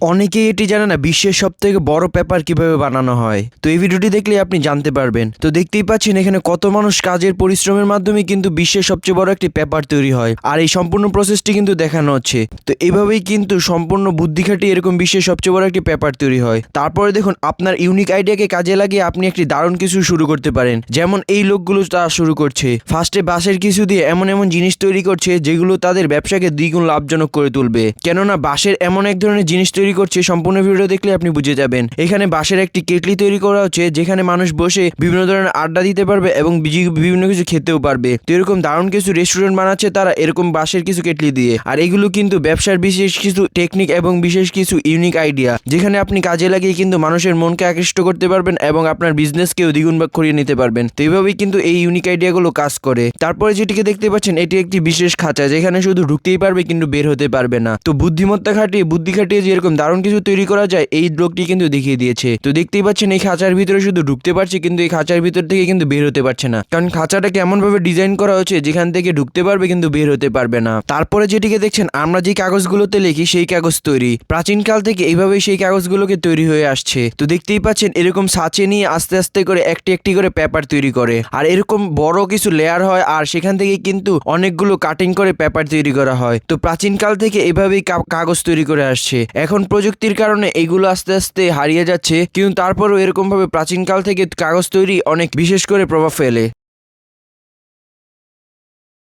অনেকেই এটি জানে না, বিশ্বের সব থেকে বড় পেপার কীভাবে বানানো হয়। তো এই ভিডিওটি দেখলে আপনি জানতে পারবেন। তো দেখতেই পাচ্ছেন এখানে কত মানুষ কাজের পরিশ্রমের মাধ্যমে কিন্তু বিশ্বের সবচেয়ে বড় একটি পেপার তৈরি হয় আর এই সম্পূর্ণ প্রসেসটি কিন্তু দেখানো হচ্ছে। তো এভাবেই কিন্তু সম্পূর্ণ বুদ্ধি খাটিয়ে এরকম বিশ্বের সবচেয়ে বড় একটি পেপার তৈরি হয়। তারপরে দেখুন, আপনার ইউনিক আইডিয়াকে কাজে লাগিয়ে আপনি একটি দারুণ কিছু শুরু করতে পারেন। যেমন এই লোকগুলো তা শুরু করছে। ফার্স্টে বাঁশের কিছু দিয়ে এমন এমন জিনিস তৈরি করছে যেগুলো তাদের ব্যবসাকে দ্বিগুণ লাভজনক করে তুলবে। কেননা বাঁশের এমন এক ধরনের জিনিস তৈরি করছে, সম্পূর্ণ ভিডিও দেখলে আপনি বুঝে যাবেন। এখানে বাঁশের একটি কেটলি তৈরি করা হচ্ছে, যেখানে মানুষ বসে বিভিন্ন ধরনের আড্ডা দিতে পারবে এবং বিভিন্ন কিছু খেতেও পারবে। তো এরকম দারুণ কিছু রেস্টুরেন্ট বানাচ্ছে তারা এরকম বাঁশের কিছু কেটলি দিয়ে। আর এগুলো কিন্তু ব্যবসার বিশেষ কিছু টেকনিক এবং বিশেষ কিছু ইউনিক আইডিয়া যেখানে আপনি কাজে লাগিয়ে কিন্তু মানুষের মনকে আকৃষ্ট করতে পারবেন এবং আপনার বিজনেসকেও দ্বিগুণ ভাগ করিয়ে নিতে পারবেন। তো এইভাবেই কিন্তু এই ইউনিক আইডিয়াগুলো কাজ করে। তারপরে যেটিকে দেখতে পাচ্ছেন, এটি একটি বিশেষ খাঁচা, যেখানে শুধু ঢুকতেই পারবে কিন্তু বের হতে পারবে না। তো বুদ্ধিমত্তা খাটিয়ে, বুদ্ধি খাটিয়ে যে এরকম দারুণ কিছু তৈরি করা যায়, এই লোকটি কিন্তু দেখিয়ে দিয়েছে। তো দেখতেই পাচ্ছেন, এই খাঁচার ভিতরে শুধু ঢুকতে পারছে, কিন্তু এই খাঁচার ভিতর থেকে কিন্তু বের হতে পারছে না। কারণ খাঁচাটাকে এমন ভাবে ডিজাইন করা হচ্ছে, যেখান থেকে ঢুকতে পারবে, কিন্তু বের হতে পারবে না। তারপরে যেটিকে দেখছেন, আমরা যে কাগজগুলোতে লিখি, সেই কাগজ তৈরি। প্রাচীনকাল থেকে এইভাবেই সেই কাগজগুলোকে তৈরি হয়ে আসছে। তো দেখতেই পাচ্ছেন, এরকম সাঁচে নিয়ে আস্তে আস্তে করে একটি একটি করে পেপার তৈরি করে। আর এরকম বড় কিছু লেয়ার হয়, আর সেখান থেকে কিন্তু অনেকগুলো কাটিং করে পেপার তৈরি করা হয়। তো প্রাচীনকাল থেকে এভাবেই কাগজ তৈরি করে আসছে। এখন প্রযুক্তির কারণে এগুলো আস্তে আস্তে হারিয়ে যাচ্ছে, কিন্তু তারপরও এরকমভাবে প্রাচীনকাল থেকে কাগজ তৈরি অনেক বিশেষ করে প্রভাব ফেলে।